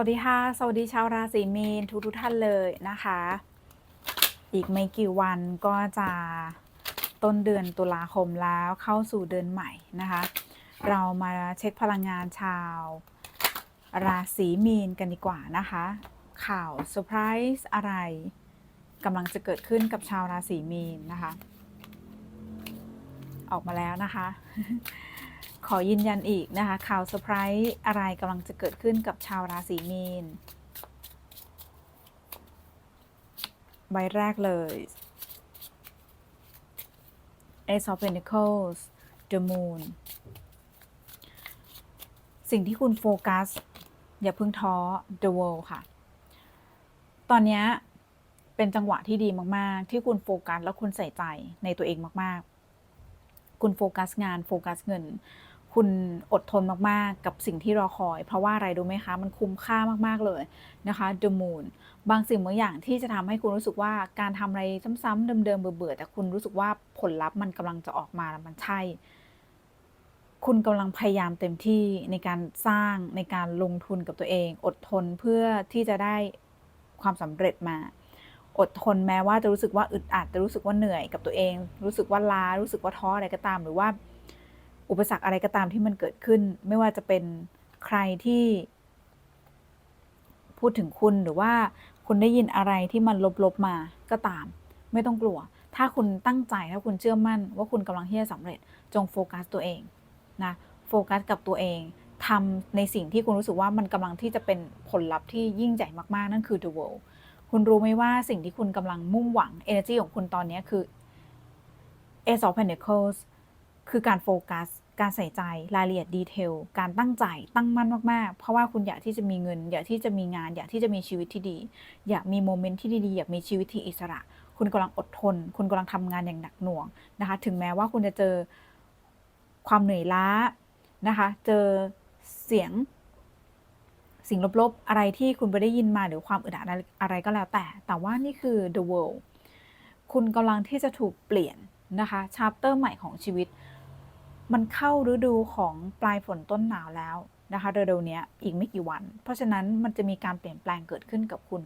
วัสดีค่ะ สวัสดีชาวราศีมีนทุกทุกท่านเลยนะคะ อีกไม่กี่วันก็จะต้นเดือนตุลาคมแล้วเข้าสู่เดือนใหม่นะคะ เรามาเช็คพลังงานชาว ราศีมีนกันดีกว่านะคะ ข่าวเซอร์ไพรส์อะไรกำลังจะเกิดขึ้นกับชาวราศีมีนนะคะ ออกมาแล้วนะคะ ขอยืนยันอีกนะคะ ข่าวเซอร์ไพรส์อะไรกำลังจะเกิดขึ้นกับชาวราศีมีน ใบแรกเลย Ace of Pentacles The Moon สิ่งที่คุณโฟกัส อย่าเพิ่งท้อ The World ค่ะ ตอนนี้เป็นจังหวะที่ดีมาก ๆ ที่คุณโฟกัส และคุณใส่ใจในตัวเองมาก ๆ คุณโฟกัสงาน โฟกัสเงิน คุณอดทนมาก ๆ กับสิ่งที่รอคอย เพราะว่าอะไรรู้ไหมคะ มันคุ้มค่ามาก ๆ เลยนะคะ The Moon บางสิ่งบางอย่างที่จะทำให้คุณรู้สึกว่าการทำอะไรซ้ำๆเดิม ๆ เบื่อ ๆ แต่คุณรู้สึกว่าผลลัพธ์มันกำลังจะออกมาแล้วมันใช่ คุณกำลังพยายามเต็มที่ในการสร้างในการลงทุนกับตัวเอง อดทนเพื่อที่จะได้ความสำเร็จมา อดทนแม้ว่าจะรู้สึกว่าอึดอัดจะรู้สึกว่าเหนื่อยกับตัวเอง รู้สึกว่าล้ารู้สึกว่าท้ออะไรก็ตามหรือว่า อุปสรรคอะไรก็ตามที่มันเกิดขึ้น ไม่ว่าจะเป็นใครที่ พูดถึงคุณหรือว่าคุณได้ยินอะไรที่มันลบๆมาก็ตาม ไม่ต้องกลัว ถ้าคุณตั้งใจถ้าคุณเชื่อมั่น ว่าคุณกำลังที่จะสำเร็จจงโฟกัสตัวเองนะโฟกัสกับตัวเองทำในสิ่งที่คุณรู้สึกว่ามันกำลังที่จะเป็นผลลัพธ์ที่ยิ่งใหญ่มากๆ นั่นคือ the world คุณรู้ไหมว่าสิ่งที่คุณกำลังมุ่งหวัง energy ของคุณตอนนี้คือ Ace of Pentacles คือการโฟกัส การใส่ใจรายละเอียดดีเทล การตั้งใจตั้งมั่นมากๆ เพราะว่าคุณอยากที่จะมีเงิน อยากที่จะมีงาน อยากที่จะมีชีวิตที่ดี อยากมีโมเมนต์ที่ดีๆ อยากมีชีวิตที่อิสระ คุณกำลังอดทน คุณกำลังทำงานอย่างหนักหน่วงนะคะ ถึงแม้ว่าคุณจะเจอความเหนื่อยล้านะคะ เจอเสียงสิ่งลบๆ อะไรที่คุณไปได้ยินมาหรือความอึดอัดอะไรก็แล้วแต่ แต่ว่านี่คือ the world คุณกำลังที่จะถูกเปลี่ยนนะคะ ชาร์ปเตอร์ใหม่ของชีวิต มันเข้าฤดูของปลายฝนต้นหนาวแล้วนะคะเร็วๆนี้อีกไม่กี่วัน เพราะฉะนั้นมันจะมีการเปลี่ยนแปลงเกิดขึ้นกับคุณ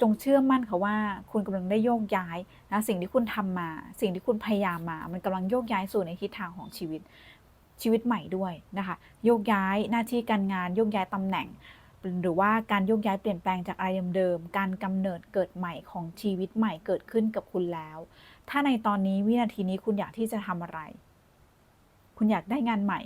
จงเชื่อมั่นค่ะว่าคุณกำลังได้โยกย้ายนะสิ่งที่คุณทำมา สิ่งที่คุณพยายามมา มันกำลังโยกย้ายสู่ในทิศทางของชีวิตชีวิตใหม่ด้วยนะคะโยกย้ายหน้าที่การงานโยกย้ายตำแหน่ง หรือว่าการโยกย้ายเปลี่ยนแปลงจากอะไรเดิมๆการกำเนิดเกิดใหม่ของชีวิตใหม่เกิดขึ้นกับคุณแล้ว ถ้าในตอนนี้วินาทีนี้คุณอยากที่จะทำอะไร คุณอยากได้งานใหม่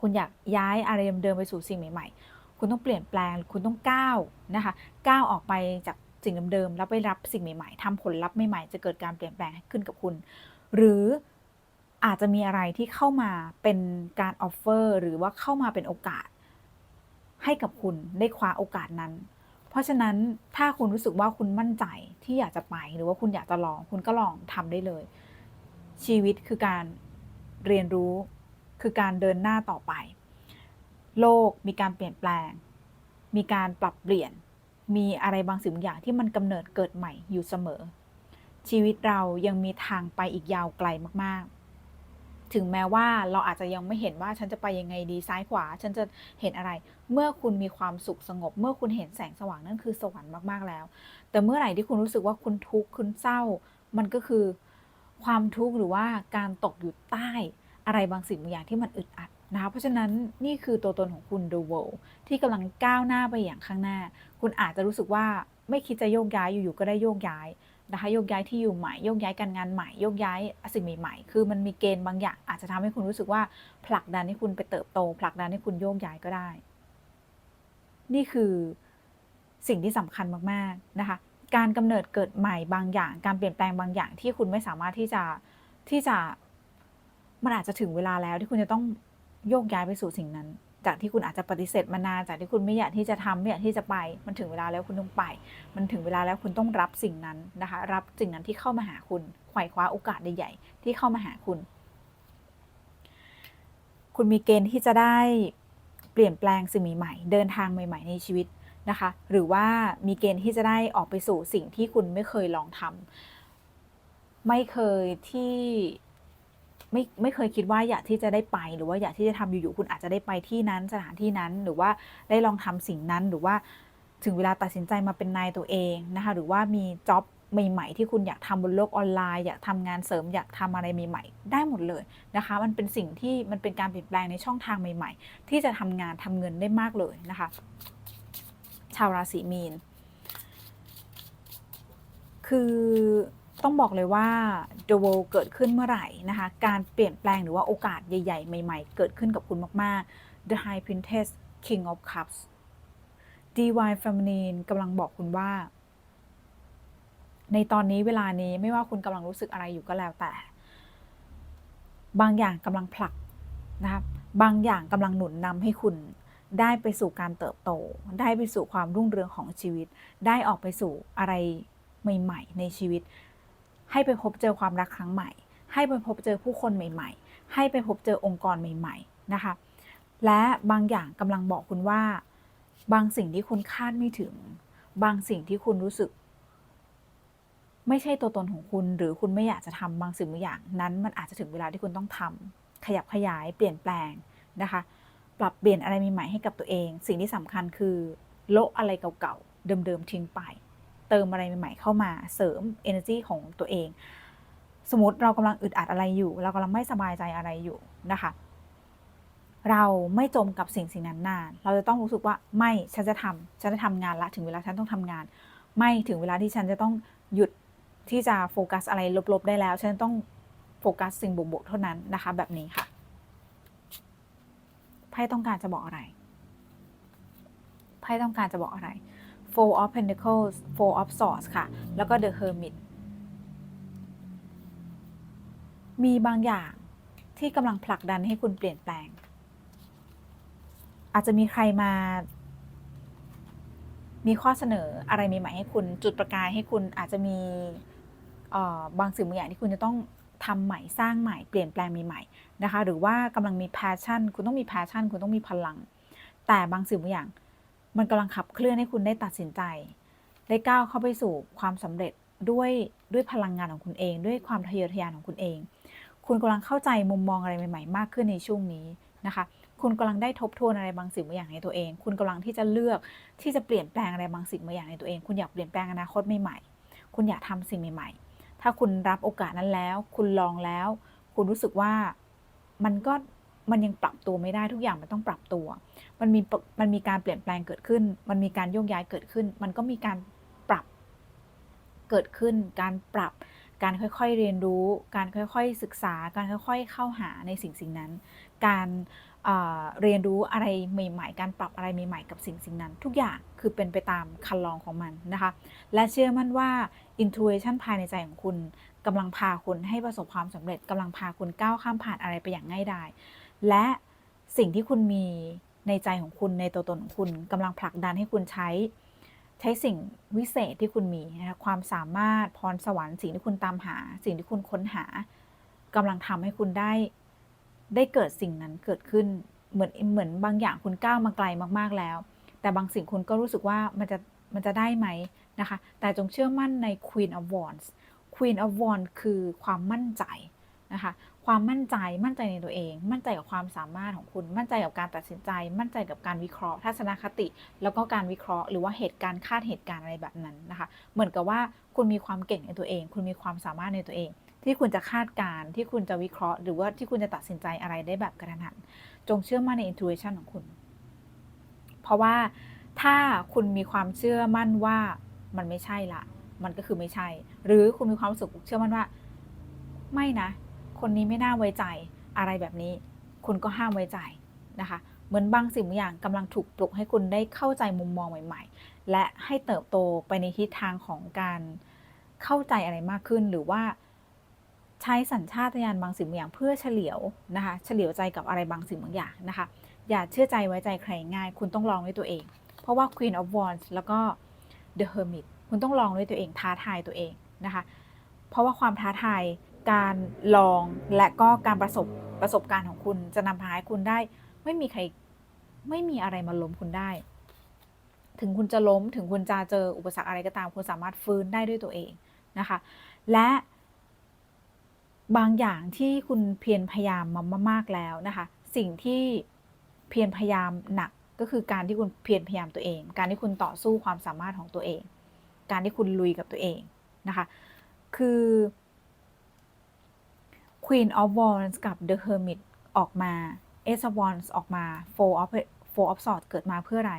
คุณอยากย้ายอะไรเดิมๆไปสู่สิ่งใหม่ ๆ คุณต้องเปลี่ยนแปลง คุณต้องก้าวนะคะก้าวออกไปจากสิ่งเดิมๆแล้วไปรับสิ่งใหม่ ๆทำผลลัพธ์ใหม่ๆ จะเกิดการเปลี่ยนแปลงขึ้นกับคุณ หรืออาจจะมีอะไรที่เข้ามาเป็นการออฟเฟอร์หรือว่าเข้ามาเป็นโอกาส ให้กับคุณได้คว้าโอกาสนั้น เพราะฉะนั้นถ้าคุณรู้สึกว่าคุณมั่นใจที่อยากจะไป หรือว่าคุณอยากจะลอง คุณก็ลองทำได้เลย ชีวิตคือการ เรียนรู้คือการเดินหน้าต่อไป โลกมีการเปลี่ยนแปลง มีการปรับเปลี่ยน มีอะไรบางสิ่งอย่างที่มันกำเนิดเกิดใหม่อยู่เสมอ ชีวิตเรายังมีทางไปอีกยาวไกลมากๆ ถึงแม้ว่าเราอาจจะยังไม่เห็นว่าฉันจะไปยังไงดีซ้ายขวา ฉันจะเห็นอะไร เมื่อคุณมีความสุขสงบ เมื่อคุณเห็นแสงสว่างนั่นคือสวรรค์มากๆแล้ว แต่เมื่อไหร่ที่คุณรู้สึกว่าคุณทุกข์คุณเศร้า มันก็คือ ความทุกข์หรือว่าการตกอยู่ใต้อะไรบางสิ่งบางอย่างที่มันอึดอัดนะคะเพราะฉะนั้นนี่คือตัวตนของคุณ The World ที่กำลังก้าวหน้าไปอย่างข้างหน้า คุณอาจจะรู้สึกว่าไม่คิดจะโยกย้ายอยู่ๆก็ได้โยกย้ายนะคะโยกย้ายที่อยู่ใหม่โยกย้ายการงานใหม่โยกย้ายสิ่งใหม่ๆ คือมันมีเกณฑ์บางอย่าง อาจจะทำให้คุณรู้สึกว่าผลักดันให้คุณไปเติบโต ผลักดันให้คุณโยกย้ายก็ได้ นี่คือสิ่งที่สำคัญมากๆนะคะ การกำเนิดเกิดใหม่บางอย่าง การเปลี่ยนแปลงบางอย่างที่คุณไม่สามารถที่จะที่จะมันอาจจะถึงเวลาแล้วที่คุณจะต้องโยกย้ายไปสู่สิ่งนั้น จากที่คุณอาจจะปฏิเสธมานานจากที่คุณไม่อยากที่จะทำไม่อยากที่จะไป มันถึงเวลาแล้วคุณต้องไป มันถึงเวลาแล้วคุณต้องรับสิ่งนั้นนะคะ รับสิ่งนั้นที่เข้ามาหาคุณไขว่คว้าโอกาสใหญ่ๆที่เข้ามาหาคุณ คุณมีเกณฑ์ที่จะได้เปลี่ยนแปลงสิ่งใหม่ๆเดินทางใหม่ ๆ ในชีวิต นะคะ หรือว่ามีเกณฑ์ที่จะได้ออกไปสู่สิ่งที่คุณไม่เคยลองทำไม่เคยที่ไม่ไม่เคยคิดว่าอยากที่จะได้ไป หรือว่าอยากที่จะทำอยู่ๆคุณอาจจะได้ไปที่นั้นสถานที่นั้น หรือว่าได้ลองทำสิ่งนั้นหรือว่าถึงเวลาตัดสินใจมาเป็นนายตัวเองนะคะหรือว่ามีจ็อบใหม่ๆ ที่คุณอยากทำบนโลกออนไลน์อยากทำงานเสริมอยากทำอะไรใหม่ๆ ได้หมดเลยนะคะ มันเป็นสิ่งที่มันเป็นการเปลี่ยนแปลงในช่องทางใหม่ ๆ ที่จะทำงานทำเงินได้มากเลยนะคะ ชาวราศีมีน คือต้องบอกเลยว่า The World เกิดขึ้นเมื่อไหร่นะคะ การเปลี่ยนแปลงหรือว่าโอกาสใหญ่ ๆ ใหม่ ๆ เกิดขึ้นกับคุณมาก ๆ The High Princess King of Cups Divine Feminine กำลังบอกคุณว่า ในตอนนี้เวลานี้ไม่ว่าคุณกำลังรู้สึกอะไรอยู่ก็แล้วแต่ บางอย่างกำลังผลักนะครับ บางอย่างกำลังหนุนนำให้คุณ ได้ไปสู่การเติบโต ได้ไปสู่ความรุ่งเรืองของชีวิต ได้ออกไปสู่อะไรใหม่ ๆ ในชีวิต ให้ไปพบเจอความรักครั้งใหม่ ให้ไปพบเจอผู้คนใหม่ ๆ ให้ไปพบเจอองค์กรใหม่ ๆ นะคะ และบางอย่างกำลังบอกคุณว่า บางสิ่งที่คุณคาดไม่ถึง บางสิ่งที่คุณรู้สึก ไม่ใช่ตัวตนของคุณ หรือคุณไม่อยากจะทำบางสิ่งบางอย่างนั้น มันอาจจะถึงเวลาที่คุณต้องทำขยับขยายเปลี่ยนแปลงนะคะ ปรับเปลี่ยนอะไรใหม่ๆให้กับตัวเอง สิ่งที่สำคัญคือโละอะไรเก่าๆ เดิมๆ ทิ้งไป เติมอะไรใหม่ๆ เข้ามาเสริม energy ของตัวเอง สมมติเรากำลังอึดอัดอะไรอยู่ เรากำลังไม่สบายใจอะไรอยู่นะคะ เราไม่จมกับสิ่งสิ่งนั้นนาน เราจะต้องรู้สึกว่าไม่ฉันจะทำฉันจะทำงานละถึงเวลาฉันต้องทำงาน ไม่ถึงเวลาที่ฉันจะต้องหยุดที่จะโฟกัสอะไรลบๆ ได้แล้ว ฉันต้องโฟกัสสิ่งบวกๆ เท่านั้นนะคะ แบบนี้ค่ะ ไพ่ต้องการจะบอกอะไร ไพ่ต้องการจะบอกอะไร Four of Pentacles Four of Swords ค่ะ แล้วก็ The Hermit มีบางอย่างที่กำลังผลักดันให้คุณเปลี่ยนแปลง อาจจะมีใครมา มีข้อเสนออะไรใหม่ๆให้คุณ จุดประกายให้คุณอาจจะมีบางสิ่งบางอย่างที่คุณจะต้อง ทำใหม่สร้างใหม่เปลี่ยนแปลงใหม่ๆนะคะ หรือว่ากำลังมี passion คุณต้องมี passion คุณต้องมีพลัง แต่บางสิ่งบางอย่าง มันกำลังขับเคลื่อนให้คุณได้ตัดสินใจ ได้ก้าวเข้าไปสู่ความสำเร็จด้วยด้วยพลังงานของคุณเอง ด้วยความทะเยอทะยานของคุณเอง คุณกำลังเข้าใจมุมมองอะไรใหม่ ๆ มากขึ้นในช่วงนี้นะคะ คุณกำลังได้ทบทวนอะไรบางสิ่งบางอย่างในตัวเอง คุณกำลังที่จะเลือกที่จะเปลี่ยนแปลงอะไรบางสิ่งบางอย่างในตัวเอง คุณอยากเปลี่ยนแปลงอนาคตใหม่ๆ คุณอยากทำสิ่งใหม่ๆ ถ้าคุณรับโอกาสนั้นแล้ว คุณลองแล้ว คุณรู้สึกว่ามันก็มันยังปรับตัวไม่ได้ทุกอย่างมันต้องปรับตัว มันมีมันมีการเปลี่ยนแปลงเกิดขึ้น มันมีการโยกย้ายเกิดขึ้น มันก็มีการปรับเกิดขึ้น การปรับ การค่อยๆเรียนรู้ การค่อยๆศึกษา การค่อยๆเข้าหาในสิ่งสิ่งนั้น การเรียนรู้อะไรใหม่ ๆ การปรับอะไรใหม่ ๆ กับสิ่งสิ่งนั้น ทุกอย่างคือเป็นไปตามคันลองของมันนะคะ และเชื่อมั่นว่า intuition ภายในใจของคุณกำลังพาคุณให้ประสบความสำเร็จกำลังพาคุณก้าวข้ามผ่านอะไรไปอย่างง่ายดายและสิ่งที่คุณมีในใจของคุณในตัวตนของคุณกำลังผลักดันให้คุณใช้ ใช้สิ่งวิเศษที่คุณมีนะคะความสามารถพรสวรรค์สิ่งที่คุณตามหา สิ่งที่คุณค้นหากำลังทำให้คุณได้ได้เกิดสิ่งนั้นเกิดขึ้นเหมือนเหมือนบางอย่างคุณก้าวมาไกลมากๆแล้ว แต่บางสิ่งคุณก็รู้สึกว่ามันจะมันจะได้ไหมนะคะ แต่จงเชื่อมั่นใน Queen of Wands Queen of Wands คือความมั่นใจ นะคะ ความมั่นใจมั่นใจในตัวเอง มั่นใจกับความสามารถของคุณ มั่นใจกับการตัดสินใจ มั่นใจกับการวิเคราะห์ ทัศนคติ แล้วก็การวิเคราะห์ หรือว่าเหตุการณ์คาดเหตุการณ์อะไรแบบนั้นนะคะ เหมือนกับว่าคุณมีความเก่งในตัวเอง คุณมีความสามารถในตัวเอง ที่คุณจะคาดการที่คุณจะวิเคราะห์ หรือว่าที่คุณจะตัดสินใจอะไรได้แบบกระทันหันจงเชื่อมั่นใน intuition ของคุณ เพราะว่าถ้าคุณมีความเชื่อมั่นว่ามันไม่ใช่ละ มันก็คือไม่ใช่ หรือคุณมีความรู้สึกเชื่อมั่นว่า ไม่นะ คนนี้ไม่น่าไว้ใจอะไรแบบนี้ คุณก็ห้ามไว้ใจนะคะ เหมือนบางสิ่งบางอย่างกำลังถูกปลุกให้คุณได้เข้าใจมุมมองใหม่ ๆ และให้เติบโตไปในทิศทางของการเข้าใจอะไรมากขึ้นหรือว่าใช้สัญชาตญาณบางสิ่งบางอย่างเพื่อเฉลียวนะคะเฉลียวใจกับอะไรบางสิ่งบางอย่างนะคะ อย่าเชื่อใจไว้ใจใครง่าย คุณต้องลองด้วยตัวเอง เพราะว่า Queen of Wands แล้วก็ The Hermit คุณต้องลองด้วยตัวเองท้าทายตัวเองนะคะ เพราะว่าความท้าทาย การลองและก็การประสบประสบการณ์ของคุณจะนำพาให้คุณได้ ไม่มีใครไม่มีอะไรมาล้มคุณได้ ถึงคุณจะล้มถึงคุณจะเจออุปสรรคอะไรก็ตาม คุณสามารถฟื้นได้ด้วยตัวเองนะคะ และบางอย่างที่คุณเพียรพยายามมามากๆแล้วนะคะ สิ่งที่เพียรพยายามหนักก็คือการที่คุณเพียรพยายามตัวเอง การที่คุณต่อสู้ความสามารถของตัวเอง การที่คุณลุยกับตัวเองนะคะ คือ Queen of Wands กับ The Hermit ออกมา Ace of Wands ออกมา Four of Four of Swords เกิดมาเพื่ออะไร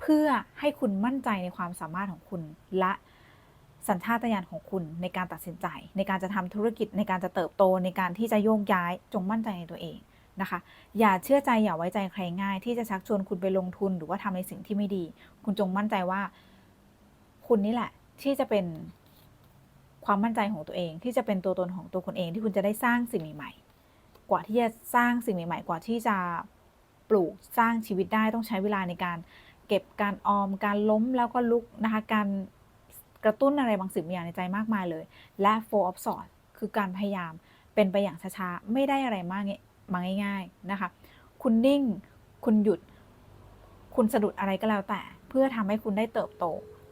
เพื่อให้คุณมั่นใจในความสามารถของคุณและสัญชาตญาณของคุณในการตัดสินใจ ในการจะทำธุรกิจในการจะเติบโตในการที่จะโยกย้ายจงมั่นใจในตัวเองนะคะ อย่าเชื่อใจอย่าไว้ใจใครง่าย ที่จะชักชวนคุณไปลงทุนหรือว่าทำในสิ่งที่ไม่ดี คุณจงมั่นใจว่า คุณนี่แหละที่จะเป็น ความมั่นใจของตัวเองที่จะเป็นตัวตนของตัวคุณเองที่คุณจะได้สร้างสิ่งใหม่ๆ กว่าที่จะสร้างสิ่งใหม่ ๆ กว่าที่จะปลูกสร้างชีวิตได้ต้องใช้เวลาในการเก็บการออมการล้มแล้วก็ลุกนะคะการกระตุ้นอะไรบางสิ่งบางอย่างในใจมากมายเลย และ four of swords คือการพยายามเป็นไปอย่างช้าๆ ไม่ได้อะไรมากมาง่ายๆนะคะ คุณนิ่ง คุณหยุด คุณสะดุดอะไรก็แล้วแต่ เพื่อทำให้คุณได้เติบโต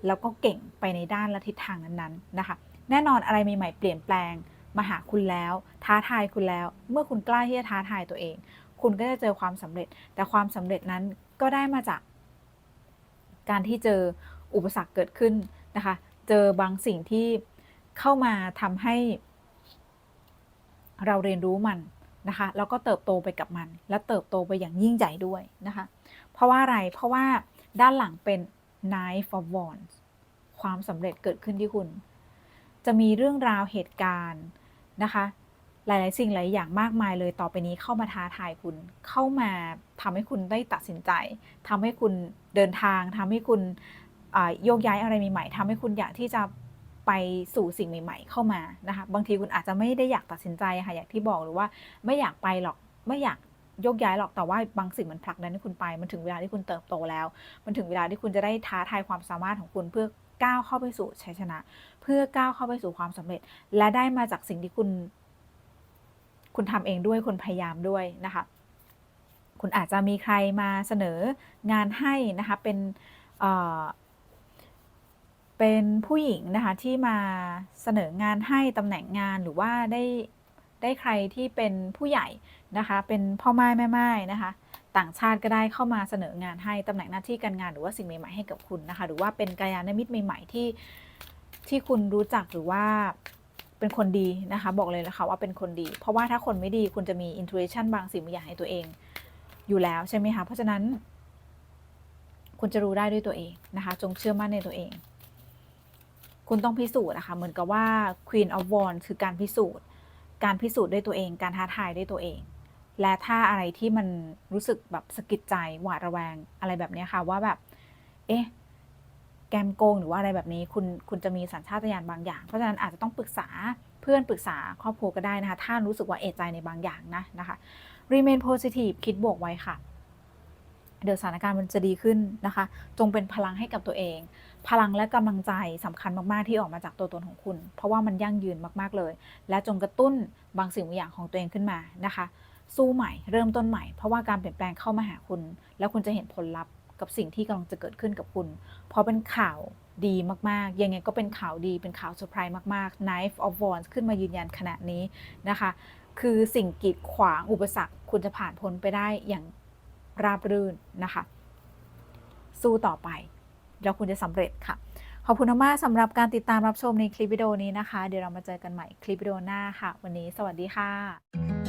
แล้วก็เก่งไปในด้านและทิศทางนั้นๆนะคะ แน่นอนอะไรใหม่ๆเปลี่ยนแปลง มาหาคุณแล้ว ท้าทายคุณแล้ว เมื่อคุณกล้าที่จะท้าทายตัวเอง คุณก็จะเจอความสำเร็จ แต่ความสำเร็จนั้นก็ได้มาจาก การที่เจออุปสรรคเกิดขึ้นนะคะ เจอบางสิ่งที่เข้ามาทำให้ เราเรียนรู้มันนะคะ แล้วก็เติบโตไปกับมัน และเติบโตไปอย่างยิ่งใหญ่ด้วยนะคะ เพราะว่าอะไร เพราะว่าด้านหลังเป็น Knife of Wands ความสำเร็จเกิดขึ้นที่คุณ จะมีเรื่องราวเหตุการณ์นะคะ หลาย ๆ สิ่งหลายอย่างมากมายเลยต่อไปนี้เข้ามาท้าทายคุณเข้ามาทำให้คุณได้ตัดสินใจทำให้คุณเดินทางทำให้คุณโยกย้ายอะไรใหม่ ๆทำให้คุณอยากที่จะไปสู่สิ่งใหม่ ๆ เข้ามานะคะบางทีคุณอาจจะไม่ได้อยากตัดสินใจค่ะอย่างที่บอกหรือว่าไม่อยากไปหรอกไม่อยากโยกย้ายหรอกแต่ว่าบางสิ่งมันผลักดันให้คุณไป มันถึงเวลาที่คุณเติบโตแล้ว มันถึงเวลาที่คุณจะได้ท้าทายความสามารถของคุณเพื่อ ก้าวเข้าไปสู่ชัยชนะ เพื่อก้าวเข้าไปสู่ความสำเร็จ และได้มาจากสิ่งที่คุณ คุณทำเองด้วยคุณพยายามด้วยนะคะ คุณอาจจะมีใครมาเสนองานให้นะคะเป็นเอ่อเป็นผู้หญิงนะคะที่มาเสนองานให้ตำแหน่งงานหรือว่าได้ได้ใครที่เป็นผู้ใหญ่นะคะ เป็นพ่อไม้แม่ไม้นะคะ ต่างชาติก็ได้เข้ามาเสนองานให้ตำแหน่งหน้าที่การงานหรือว่าสิ่งใหม่ๆให้กับคุณนะคะ หรือว่าเป็นกายานมิตรใหม่ๆที่ที่คุณรู้จักหรือว่าเป็นคนดีนะคะ บอกเลยนะคะว่าเป็นคนดี เพราะว่าถ้าคนไม่ดีคุณจะมี intuition บางสิ่งบางอย่างในตัวเอง อยู่แล้วใช่ไหมคะเพราะฉะนั้น คุณจะรู้ได้ด้วยตัวเองนะคะ จงเชื่อมั่นในตัวเอง คุณต้องพิสูจน์นะคะ เหมือนกับว่า Queen of Wands คือการพิสูจน์ การพิสูจน์ด้วยตัวเอง การท้าทายด้วยตัวเอง และถ้าอะไรที่มันรู้สึกแบบสะกิดใจหวาดระแวงอะไรแบบนี้ค่ะว่าแบบ เอ๊ะแกมโกงหรือว่าอะไรแบบนี้คุณคุณจะมีสัญชาตญาณบางอย่าง เพราะฉะนั้นอาจจะต้องปรึกษาเพื่อนปรึกษาครอบครัวก็ได้นะคะ ถ้ารู้สึกว่าเอะใจในบางอย่างนะนะคะ remain positive คิดบวกไว้ค่ะ เดี๋ยวสถานการณ์มันจะดีขึ้นนะคะ จงเป็นพลังให้กับตัวเอง พลังและกำลังใจสำคัญมาก ๆ ที่ออกมาจากตัวตนของคุณ เพราะว่ามันยั่งยืนมาก ๆ เลย และจงกระตุ้นบางสิ่งบางอย่างของตัวเองขึ้นมานะคะ สู้ใหม่ เริ่มต้นใหม่ เพราะว่าการเปลี่ยนแปลงเข้ามาหาคุณ แล้วคุณจะเห็นผลลัพธ์กับสิ่งที่กำลังจะเกิดขึ้นกับคุณเพราะเป็นข่าวดีมากๆ ยังไงก็เป็นข่าวดีเป็นข่าวเซอร์ไพรส์มากๆ Knife of Wands ขึ้นมายืนยันขณะนี้นะคะ คือสิ่งกีดขวางอุปสรรค คุณจะผ่านพ้นไปได้อย่างราบรื่นนะคะ สู้ต่อไป แล้วคุณจะสำเร็จค่ะ ขอบคุณมากสำหรับการติดตามรับชมในคลิปวิดีโอนี้นะคะ เดี๋ยวเรามาเจอกันใหม่คลิปวิดีโอหน้าค่ะ วันนี้สวัสดีค่ะ